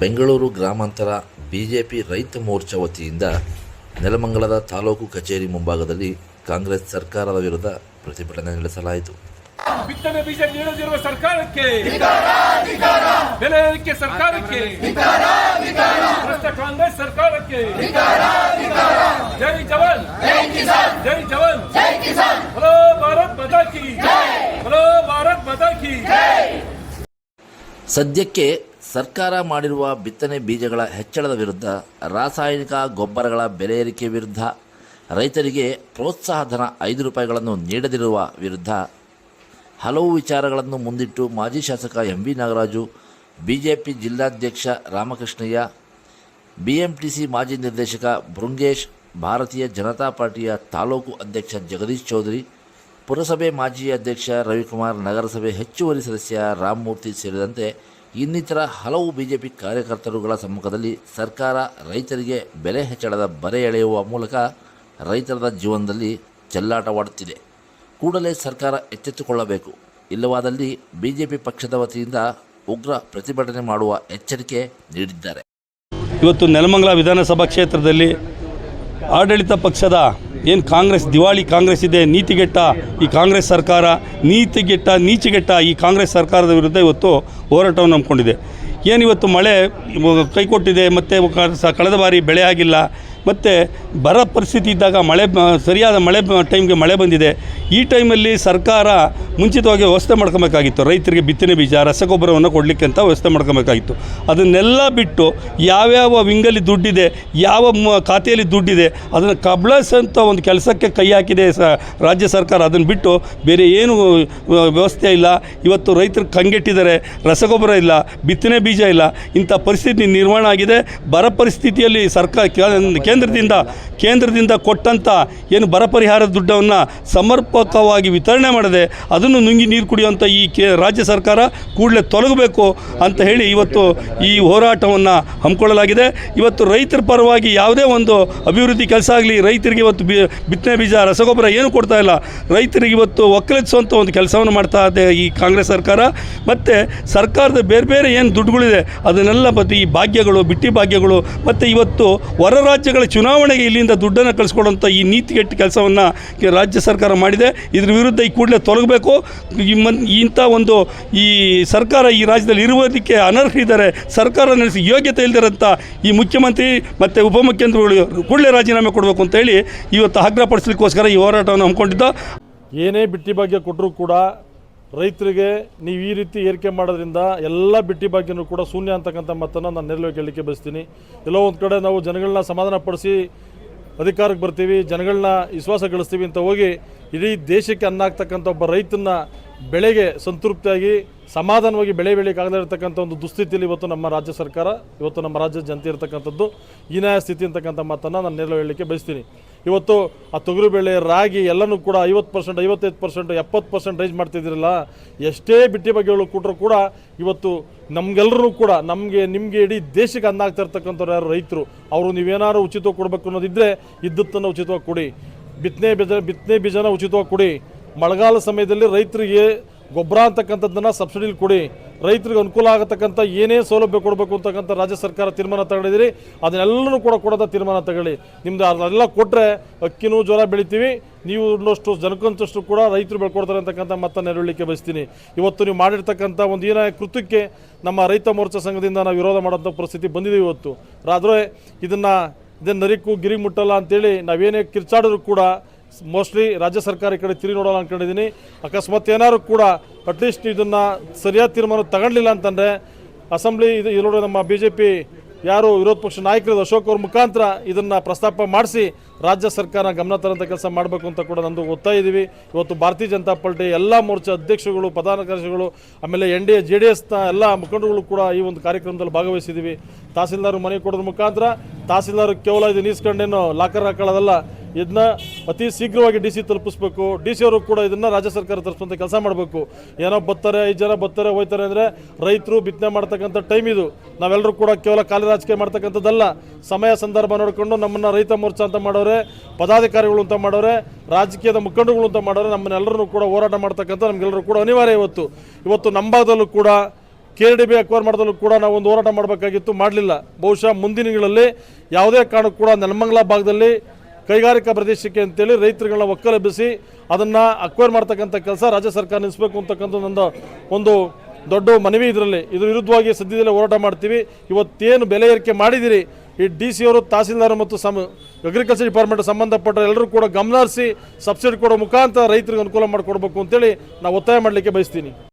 ಬೆಂಗಳೂರು ಗ್ರಾಮಾಂತರ ಬಿಜೆಪಿ ರೈತ ಮೋರ್ಚಾ ವತಿಯಿಂದ ನೆಲಮಂಗಲದ ತಾಲೂಕು ಕಚೇರಿ ಮುಂಭಾಗದಲ್ಲಿ ಕಾಂಗ್ರೆಸ್ ಸರ್ಕಾರದ ವಿರುದ್ಧ ಪ್ರತಿಭಟನೆ ನಡೆಸಲಾಯಿತು. ಬಿತ್ತನೆ ಬೀಜ ನೀಡದಿರುವ ಸರ್ಕಾರಕ್ಕೆ. ಬೆಲೆ ಏರಿಕೆ ಸರ್ಕಾರಕ್ಕೆ. ಭ್ರಷ್ಟ ಕಾಂಗ್ರೆಸ್ ಸರ್ಕಾರಕ್ಕೆ. ಜೈ ಜವಾನ್. ಜೈ ಜವಾನ್. ಹಲೋ ಭಾರತ್ ಮಾತಾ ಕಿ. ಬಲೋ ಭಾರತ್ ಮಾತಾ ಕಿ. ಸದ್ಯಕ್ಕೆ ಸರ್ಕಾರ ಮಾಡಿರುವ ಬಿತ್ತನೆ ಬೀಜಗಳ ಹೆಚ್ಚಳದ ವಿರುದ್ಧ ರಾಸಾಯನಿಕ ಗೊಬ್ಬರಗಳ ಬೆಲೆ ಏರಿಕೆ ವಿರುದ್ಧ ರೈತರಿಗೆ ಪ್ರೋತ್ಸಾಹ ಧನ ಐದು ರೂಪಾಯಿಗಳನ್ನು ನೀಡದಿರುವ ವಿರುದ್ಧ ಹಲವು ವಿಚಾರಗಳನ್ನು ಮುಂದಿಟ್ಟು ಮಾಜಿ ಶಾಸಕ ಎಂ ವಿ ನಾಗರಾಜು, ಬಿಜೆಪಿ ಜಿಲ್ಲಾಧ್ಯಕ್ಷ ರಾಮಕೃಷ್ಣಯ್ಯ, ಬಿಎಂಟಿಸಿ ಮಾಜಿ ನಿರ್ದೇಶಕ ಬೃಂಗೇಶ್, ಭಾರತೀಯ ಜನತಾ ಪಾರ್ಟಿಯ ತಾಲೂಕು ಅಧ್ಯಕ್ಷ ಜಗದೀಶ್ ಚೌಧರಿ, ಪುರಸಭೆ ಮಾಜಿ ಅಧ್ಯಕ್ಷ ರವಿಕುಮಾರ್, ನಗರಸಭೆ ಹೆಚ್ಚುವರಿ ಸದಸ್ಯ ರಾಮಮೂರ್ತಿ ಸೇರಿದಂತೆ ಇನ್ನಿತರ ಹಲವು ಬಿಜೆಪಿ ಕಾರ್ಯಕರ್ತರುಗಳ ಸಮ್ಮುಖದಲ್ಲಿ ಸರ್ಕಾರ ರೈತರಿಗೆ ಬೆಲೆ ಹೆಚ್ಚಳದ ಬರೆ ಎಳೆಯುವ ಮೂಲಕ ರೈತರ ಜೀವನದಲ್ಲಿ ಚೆಲ್ಲಾಟವಾಡುತ್ತಿದೆ. ಕೂಡಲೇ ಸರ್ಕಾರ ಎಚ್ಚೆತ್ತುಕೊಳ್ಳಬೇಕು. ಇಲ್ಲವಾದಲ್ಲಿ ಬಿಜೆಪಿ ಪಕ್ಷದ ವತಿಯಿಂದ ಉಗ್ರ ಪ್ರತಿಭಟನೆ ಮಾಡುವ ಎಚ್ಚರಿಕೆ ನೀಡಿದ್ದಾರೆ. ಇವತ್ತು ನೆಲಮಂಗಲ ವಿಧಾನಸಭಾ ಕ್ಷೇತ್ರದಲ್ಲಿ ಆಡಳಿತ ಪಕ್ಷದ ಏನು ಕಾಂಗ್ರೆಸ್ ದಿವಾಳಿ ಕಾಂಗ್ರೆಸ್ ಇದೆ, ನೀತಿಗೆಟ್ಟ ಈ ಕಾಂಗ್ರೆಸ್ ಸರ್ಕಾರ, ನೀತಿಗೆಟ್ಟ, ನೀಚಿಗೆಟ್ಟ ಈ ಕಾಂಗ್ರೆಸ್ ಸರ್ಕಾರದ ವಿರುದ್ಧ ಇವತ್ತು ಹೋರಾಟವನ್ನು ಹಮ್ಮಿಕೊಂಡಿದೆ. ಏನಿವತ್ತು ಮಳೆ ಕೈಕೊಟ್ಟಿದೆ ಮತ್ತು ಕಳೆದ ಬಾರಿ ಬೆಳೆ ಆಗಿಲ್ಲ ಮತ್ತು ಬರ ಪರಿಸ್ಥಿತಿ ಇದ್ದಾಗ ಮಳೆ ಸರಿಯಾದ ಮಳೆ ಟೈಮ್ಗೆ ಮಳೆ ಬಂದಿದೆ. ಈ ಟೈಮಲ್ಲಿ ಸರ್ಕಾರ ಮುಂಚಿತವಾಗಿ ವ್ಯವಸ್ಥೆ ಮಾಡ್ಕೊಬೇಕಾಗಿತ್ತು. ರೈತರಿಗೆ ಬಿತ್ತನೆ ಬೀಜ, ರಸಗೊಬ್ಬರವನ್ನು ಕೊಡಲಿಕ್ಕೆ ಅಂತ ವ್ಯವಸ್ಥೆ ಮಾಡ್ಕೊಬೇಕಾಗಿತ್ತು. ಅದನ್ನೆಲ್ಲ ಬಿಟ್ಟು ಯಾವ್ಯಾವ ವಿಂಗಲ್ಲಿ ದುಡ್ಡಿದೆ, ಯಾವ ಖಾತೆಯಲ್ಲಿ ದುಡ್ಡಿದೆ, ಅದನ್ನು ಕಬಳಿಸೋಂಥ ಒಂದು ಕೆಲಸಕ್ಕೆ ಕೈ ಹಾಕಿದೆ ಸ, ರಾಜ್ಯ ಸರ್ಕಾರ. ಅದನ್ನು ಬಿಟ್ಟು ಬೇರೆ ಏನು ವ್ಯವಸ್ಥೆ ಇಲ್ಲ. ಇವತ್ತು ರೈತರು ಕಂಗೆಟ್ಟಿದ್ದಾರೆ. ರಸಗೊಬ್ಬರ ಇಲ್ಲ, ಬಿತ್ತನೆ ಬೀಜ ಇಲ್ಲ. ಇಂಥ ಪರಿಸ್ಥಿತಿ ನಿರ್ಮಾಣ ಆಗಿದೆ. ಬರ ಪರಿಸ್ಥಿತಿಯಲ್ಲಿ ಸರ್ಕಾರ ಕೇ- ಕೇಂದ್ರದಿಂದ ಕೇಂದ್ರದಿಂದ ಕೊಟ್ಟಂಥ ಏನು ಬರ ಪರಿಹಾರದ ದುಡ್ಡನ್ನು ಸಮರ್ಪಕವಾಗಿ ವಿತರಣೆ ಮಾಡದೆ ಅದನ್ನು ನುಂಗಿ ನೀರು ಕುಡಿಯುವಂಥ ಈ ರಾಜ್ಯ ಸರ್ಕಾರ ಕೂಡಲೇ ತೊಲಗಬೇಕು ಅಂತ ಹೇಳಿ ಇವತ್ತು ಈ ಹೋರಾಟವನ್ನು ಹಮ್ಮಿಕೊಳ್ಳಲಾಗಿದೆ. ಇವತ್ತು ರೈತರ ಪರವಾಗಿ ಯಾವುದೇ ಒಂದು ಅಭಿವೃದ್ಧಿ ಕೆಲಸ ಆಗಲಿ, ರೈತರಿಗೆ ಇವತ್ತು ಬಿತ್ತನೆ ಬೀಜ, ರಸಗೊಬ್ಬರ ಏನು ಕೊಡ್ತಾ ಇಲ್ಲ. ರೈತರಿಗೆ ಇವತ್ತು ಒಕ್ಕಲಿಸುವಂಥ ಒಂದು ಕೆಲಸವನ್ನು ಮಾಡ್ತಾ ಇದೆ ಈ ಕಾಂಗ್ರೆಸ್ ಸರ್ಕಾರ. ಮತ್ತು ಸರ್ಕಾರದ ಬೇರೆ ಬೇರೆ ಏನು ದುಡ್ಡುಗಳಿದೆ, ಅದನ್ನೆಲ್ಲ ಮತ್ತು ಈ ಭಾಗ್ಯಗಳು, ಬಿಟ್ಟಿ ಭಾಗ್ಯಗಳು, ಮತ್ತು ಇವತ್ತು ಹೊರ ರಾಜ್ಯಗಳ ಚುನಾವಣೆಗೆ ಇಲ್ಲಿಂದ ದುಡ್ಡನ್ನು ಕಳಿಸ್ಕೊಡೋಂಥ ಈ ನೀತಿಗೆಟ್ಟ ಕೆಲಸವನ್ನು ರಾಜ್ಯ ಸರ್ಕಾರ ಮಾಡಿದೆ. ಇದ್ರ ವಿರುದ್ಧ ಈ ಕೂಡಲೇ ತೊಲಗಬೇಕು. ಇಂಥ ಒಂದು ಈ ಸರ್ಕಾರ ಈ ರಾಜ್ಯದಲ್ಲಿ ಇರುವುದಕ್ಕೆ ಅನರ್ಹರಿದ್ದಾರೆ, ಸರ್ಕಾರ ನಡೆಸಿ ಯೋಗ್ಯತೆ ಇಲ್ಲದಿರಂಥ ಈ ಮುಖ್ಯಮಂತ್ರಿ ಮತ್ತು ಉಪಮುಖ್ಯಮಂತ್ರಿಗಳು ಕೂಡಲೇ ರಾಜೀನಾಮೆ ಕೊಡಬೇಕು ಅಂತ ಹೇಳಿ ಇವತ್ತು ಆಗ್ರಹಪಡಿಸಲಿಕ್ಕೋಸ್ಕರ ಈ ಹೋರಾಟವನ್ನು ಹಮ್ಮಿಕೊಂಡಿದ್ದ. ಏನೇ ಬಿಟ್ಟಿ ಬಗ್ಗೆ ಕೊಟ್ಟರೂ ಕೂಡ ರೈತರಿಗೆ ನೀವು ಈ ರೀತಿ ಏರಿಕೆ ಮಾಡೋದ್ರಿಂದ ಎಲ್ಲ ಬಿಟ್ಟಿ ಬಾಕಿನೂ ಕೂಡ ಶೂನ್ಯ ಅಂತಕ್ಕಂಥ ಮಾತನ್ನು ನಾನು ನೇರವಾಗಿ ಹೇಳಲಿಕ್ಕೆ ಬಯಸ್ತೀನಿ. ಎಲ್ಲೋ ಒಂದು ಕಡೆ ನಾವು ಜನಗಳನ್ನ ಸಮಾಧಾನ ಪಡಿಸಿ ಅಧಿಕಾರಕ್ಕೆ ಬರ್ತೀವಿ, ಜನಗಳನ್ನ ವಿಶ್ವಾಸ ಗಳಿಸ್ತೀವಿ ಅಂತ ಹೋಗಿ ಇಡೀ ದೇಶಕ್ಕೆ ಅನ್ನ ಆಗ್ತಕ್ಕಂಥ ಒಬ್ಬ ರೈತನ ಬೆಳೆಗೆ ಸಂತೃಪ್ತಿಯಾಗಿ, ಸಮಾಧಾನವಾಗಿ ಬೆಳೆ ಬೆಳೆಯೋಕ್ಕಾಗದೇ ಇರತಕ್ಕಂಥ ಒಂದು ದುಸ್ಥಿತಿಯಲ್ಲಿ ಇವತ್ತು ನಮ್ಮ ರಾಜ್ಯ ಸರ್ಕಾರ, ಇವತ್ತು ನಮ್ಮ ರಾಜ್ಯದ ಜನತೆ ಇರತಕ್ಕಂಥದ್ದು ಹೀನಾಯ ಸ್ಥಿತಿ ಅಂತಕ್ಕಂಥ ಮಾತನ್ನು ನಾನು ನೇರವಾಗಿ ಹೇಳಲಿಕ್ಕೆ ಬಯಸ್ತೀನಿ. ಇವತ್ತು ಆ ತೊಗರಿಬೇಳೆ ರಾಗಿ ಎಲ್ಲನೂ ಕೂಡ ಐವತ್ತು ಪರ್ಸೆಂಟ್, ಐವತ್ತೈದು ಪರ್ಸೆಂಟ್, ಎಪ್ಪತ್ತು ಪರ್ಸೆಂಟ್ ರೈಸ್ ಮಾಡ್ತಿದ್ದಿರಲ್ಲ, ಎಷ್ಟೇ ಬಿಟ್ಟಿ ಬಗ್ಗೆ ಕೊಟ್ಟರು ಕೂಡ ಇವತ್ತು ನಮಗೆಲ್ಲರೂ ಕೂಡ, ನಮಗೆ, ನಿಮಗೆ ಇಡೀ ದೇಶಕ್ಕೆ ಅನ್ನ ಆಗ್ತಾ ಇರ್ತಕ್ಕಂಥವ್ರು ಯಾರು ರೈತರು, ಅವರು ನೀವೇನಾದ್ರು ಉಚಿತವಾಗಿ ಕೊಡಬೇಕು ಅನ್ನೋದಿದ್ದರೆ ಇದ್ದತ್ತನ್ನು ಉಚಿತವಾಗಿ ಕೊಡಿ. ಬಿತ್ತನೆ ಬೀಜ, ಬಿತ್ತನೆ ಬೀಜನ ಉಚಿತವಾಗಿ ಕೊಡಿ. ಮಳೆಗಾಲ ಸಮಯದಲ್ಲಿ ರೈತರಿಗೆ ಗೊಬ್ಬರ ಅಂತಕ್ಕಂಥದ್ದನ್ನು ಸಬ್ಸಿಡಿಲಿ ಕೊಡಿ. ರೈತರಿಗೆ ಅನುಕೂಲ ಆಗತಕ್ಕಂಥ ಏನೇ ಸೌಲಭ್ಯ ಕೊಡಬೇಕು ಅಂತಕ್ಕಂಥ ರಾಜ್ಯ ಸರ್ಕಾರ ತೀರ್ಮಾನ ತಗೊಂಡಿದ್ದೀರಿ, ಅದನ್ನೆಲ್ಲನೂ ಕೂಡ ಕೊಡೋದ ತೀರ್ಮಾನ ತಗೊಳ್ಳಿ. ನಿಮ್ದು ಅದೆಲ್ಲ ಕೊಟ್ಟರೆ ಅಕ್ಕಿನೂ ಜ್ವರ ಬೆಳಿತೀವಿ, ನೀವು ಇನ್ನಷ್ಟು ಜನಕ್ಕಂತಷ್ಟು ಕೂಡ ರೈತರು ಬೆಳ್ಕೊಡ್ತಾರೆ ಅಂತಕ್ಕಂಥ ಮತ್ತೆ ನೆರವೇಳಲಿಕ್ಕೆ ಬಯಸ್ತೀನಿ. ಇವತ್ತು ನೀವು ಮಾಡಿರ್ತಕ್ಕಂಥ ಒಂದು ಏನೇ ಕೃತ್ಯಕ್ಕೆ ನಮ್ಮ ರೈತ ಮೋರ್ಚಾ ಸಂಘದಿಂದ ನಾವು ವಿರೋಧ ಮಾಡೋಂಥ ಪರಿಸ್ಥಿತಿ ಬಂದಿದೆ ಇವತ್ತು. ಆದರೆ ಇದನ್ನು ಇದನ್ನು ನರಿಕು ಗಿರಿ ಮುಟ್ಟಲ್ಲ ಅಂತೇಳಿ ನಾವೇನೇ ಕಿರ್ಚಾಡಿದ್ರು ಕೂಡ ಮೋಸ್ಟ್ಲಿ ರಾಜ್ಯ ಸರ್ಕಾರ ಈ ಕಡೆ ತಿರುಗಿ ನೋಡೋಣ ಅನ್ಕೊಂಡಿದ್ದೀನಿ. ಅಕಸ್ಮಾತ್ ಏನಾದ್ರು ಕೂಡ ಅಟ್ಲೀಸ್ಟ್ ಇದನ್ನು ಸರಿಯಾದ ತೀರ್ಮಾನ ತಗೊಳ್ಳಿಲ್ಲ ಅಂತಂದರೆ ಅಸೆಂಬ್ಲಿ ಇದು ಇದರೊಳಗೆ ನಮ್ಮ ಬಿ ಜೆ ಪಿ ಯಾರು ವಿರೋಧ ಪಕ್ಷ ನಾಯಕರು ಅಶೋಕ್ ಅವ್ರ ಮುಖಾಂತರ ಇದನ್ನು ಪ್ರಸ್ತಾಪ ಮಾಡಿಸಿ ರಾಜ್ಯ ಸರ್ಕಾರ ಗಮನ ತರೋಂಥ ಕೆಲಸ ಮಾಡಬೇಕು ಅಂತ ಕೂಡ ನಂದು ಒತ್ತಾಯ ಇದ್ದೀವಿ ಇವತ್ತು ಭಾರತೀಯ ಜನತಾ ಪಾರ್ಟಿ ಎಲ್ಲ ಮೋರ್ಚಾ ಅಧ್ಯಕ್ಷಗಳು, ಪ್ರಧಾನ ಕಾರ್ಯದರ್ಶಿಗಳು, ಆಮೇಲೆ N D A, J D ಎಸ್ನ ಎಲ್ಲ ಮುಖಂಡರುಗಳು ಕೂಡ ಈ ಒಂದು ಕಾರ್ಯಕ್ರಮದಲ್ಲಿ ಭಾಗವಹಿಸಿದ್ದೀವಿ ತಹಸೀಲ್ದಾರ್ ಮನೆ ಕೊಡೋದ್ರ ಮುಖಾಂತರ ತಹಸೀಲ್ದಾರ್ ಕೇವಲ ಇದು ನೀಸ್ಕೊಂಡೇನು ಲಾಕರ್ ಹಾಕೊಳ್ಳೋದಲ್ಲ, ಇದನ್ನ ಅತಿ ಶೀಘ್ರವಾಗಿ ಡಿ ಸಿ ತಲುಪಿಸ್ಬೇಕು. ಡಿ ಸಿ ಅವರು ಕೂಡ ಇದನ್ನ ರಾಜ್ಯ ಸರ್ಕಾರ ತಲುಪಿಸುವಂಥ ಕೆಲಸ ಮಾಡಬೇಕು. ಏನೋ ಬರ್ತಾರೆ, ಐದು ಜನ ಬರ್ತಾರೆ, ಹೋಯ್ತಾರೆ ಅಂದರೆ ರೈತರು ಬಿತ್ತನೆ ಮಾಡ್ತಕ್ಕಂಥ ಟೈಮ್ ಇದು. ನಾವೆಲ್ಲರೂ ಕೂಡ ಕೇವಲ ಖಾಲಿ ರಾಜಕೀಯ ಮಾಡ್ತಕ್ಕಂಥದ್ದಲ್ಲ. ಸಮಯ ಸಂದರ್ಭ ನೋಡಿಕೊಂಡು ನಮ್ಮನ್ನು ರೈತ ಮೋರ್ಚಾ ಅಂತ ಮಾಡೋರೆ, ಪದಾಧಿಕಾರಿಗಳು ಅಂತ ಮಾಡೋರೆ, ರಾಜಕೀಯದ ಮುಖಂಡರುಗಳು ಅಂತ ಮಾಡೋರೆ ನಮ್ಮನ್ನೆಲ್ಲರೂ ಕೂಡ ಹೋರಾಟ ಮಾಡ್ತಕ್ಕಂಥ ನಮಗೆಲ್ಲರೂ ಕೂಡ ಅನಿವಾರ್ಯ ಇವತ್ತು. ಇವತ್ತು ನಮ್ಮ ಕೂಡ ಕೆ ಡಿ ಬಿ ಅಕ್ವೈರ್ ಮಾಡೋದಲ್ಲೂ ಕೂಡ ನಾವು ಒಂದು ಹೋರಾಟ ಮಾಡಬೇಕಾಗಿತ್ತು, ಮಾಡಲಿಲ್ಲ. ಬಹುಶಃ ಮುಂದಿನ ದಿನಗಳಲ್ಲಿ ಯಾವುದೇ ಕಾರಣಕ್ಕೂ ಕೂಡ ನೆಲಮಂಗಲ ಭಾಗದಲ್ಲಿ ಕೈಗಾರಿಕಾ ಪ್ರದೇಶಕ್ಕೆ ಅಂತೇಳಿ ರೈತರುಗಳನ್ನ ಒಕ್ಕಲೆಬ್ಬಿಸಿ ಅದನ್ನು ಅಕ್ವೈರ್ ಮಾಡ್ತಕ್ಕಂಥ ಕೆಲಸ ರಾಜ್ಯ ಸರ್ಕಾರ ನಿಲ್ಲಿಸಬೇಕು ಅಂತಕ್ಕಂಥ ನನ್ನ ಒಂದು ದೊಡ್ಡ ಮನವಿ ಇದರಲ್ಲಿ. ಇದರ ವಿರುದ್ಧವಾಗಿ ಸದ್ಯದಲ್ಲೇ ಹೋರಾಟ ಮಾಡ್ತೀವಿ. ಇವತ್ತೇನು ಬೆಲೆ ಏರಿಕೆ ಮಾಡಿದಿರಿ, ಈ ಡಿ ಸಿ ಅವರು ತಹಸೀಲ್ದಾರ್ ಮತ್ತು ಸಮ ಅಗ್ರಿಕಲ್ಚರ್ ಡಿಪಾರ್ಟ್ಮೆಂಟ್ ಸಂಬಂಧಪಟ್ಟ ಎಲ್ಲರೂ ಕೂಡ ಗಮನ ಹರಿಸಿ ಸಬ್ಸಿಡಿ ಕೊಡೋ ಮುಖಾಂತರ ರೈತರಿಗೆ ಅನುಕೂಲ ಮಾಡಿಕೊಡ್ಬೇಕು ಅಂತೇಳಿ ನಾವು ಒತ್ತಾಯ ಮಾಡಲಿಕ್ಕೆ ಬಯಸ್ತೀನಿ.